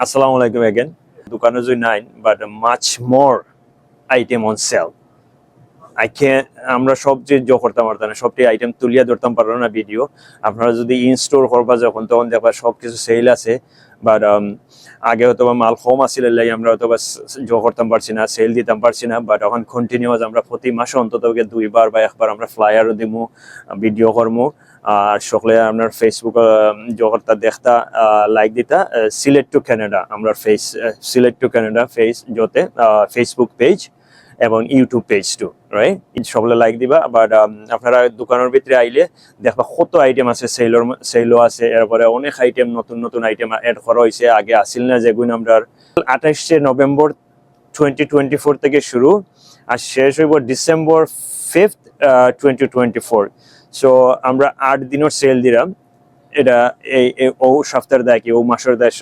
Assalamu alaikum again. দোকান is nine, but much more item on sale I আমরা সব যে জ করতাম পারতাম না সবটি আইটেম তুলিয়া ধরতাম পারল না ভিডিও আপনারা যদি ইনস্টোর করবা যখন তখন দেখবা সব কিছু সেল আছে। বাট আগে হয়তো বা মাল কম আসছিল লাগে আমরা হয়তো বা জ করতাম পারছি না সেল দিতাম পারছি না বাট এখন কন্টিনিউয়াস আমরা প্রতি মাসে অন্তত দুইবার বা একবার আমরা ফ্লায়ারও দিমু ভিডিও করমু, আর সকলে আপনার ফেসবুক জগৎটা দেখতা লাইক দিতা সিলেক্ট টু ক্যানাডা আমরা face select to Canada face যতে ফেসবুক পেজ এবং ইউটিউব পেজ টু রাইট সকলে লাইক দিবা বাট আপনারা দোকানের ভিতরে আইলে দেখবা কত আইটেম আছে সেলর সেলও আছে, এরপরে অনেক আইটেম নতুন নতুন আইটেম এড করা হয়েছে আগে আসিল না যেগুলো আমরা আঠাশে নভেম্বর টোয়েন্টি টোয়েন্টি ফোর থেকে শুরু, আর শেষ হইব December fifth twenty twenty four so আমরা আট দিনের সেল দিলাম। এটা এই ও সপ্তাহের দেয় কি ও মাসের দেয়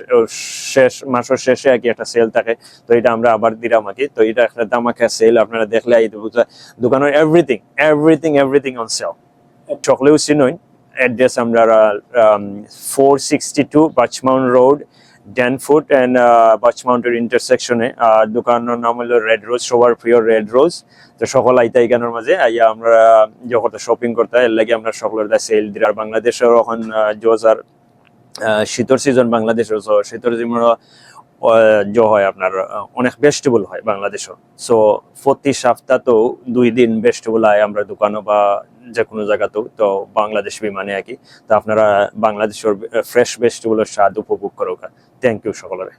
শেষ মাসের শেষে আর কি একটা সেল থাকে। তো এটা আমরা আবার দিলাম আর কি। তো এটা একটা দামাখা সেল আপনারা দেখলে এই দোকানের everything everything everything on sale চকলেও চিনুন অ্যাড্রেস আমরা four sixty two Birchmount road Danforth and বাচ মাউন্টের ইন্টারসেকশনে দোকানের নাম হলো রেড রোজ সবার প্রিয় রেড রোজ তো সকল আইতা এখানের মাঝে আইয়া আমরা যখন শপিং করতে এর লাগে আমরা সকলের দা সেল দিই আর বাংলাদেশের এখন জোজ আর শীতর সিজন বাংলাদেশের শীতর সিজন জ হয় আপনার অনেক ভেজিটেবল হয় বাংলাদেশও। সো প্রতি সপ্তাহ তো দুই দিন ভেজিটেবল আয় আমরা দোকানও বা যে কোনো জায়গাতেও, তো বাংলাদেশ বিমানে আর কি তো আপনারা বাংলাদেশের ফ্রেশ ভেজিটেবলের স্বাদ উপভোগ করো থ্যাংক ইউ সকলের।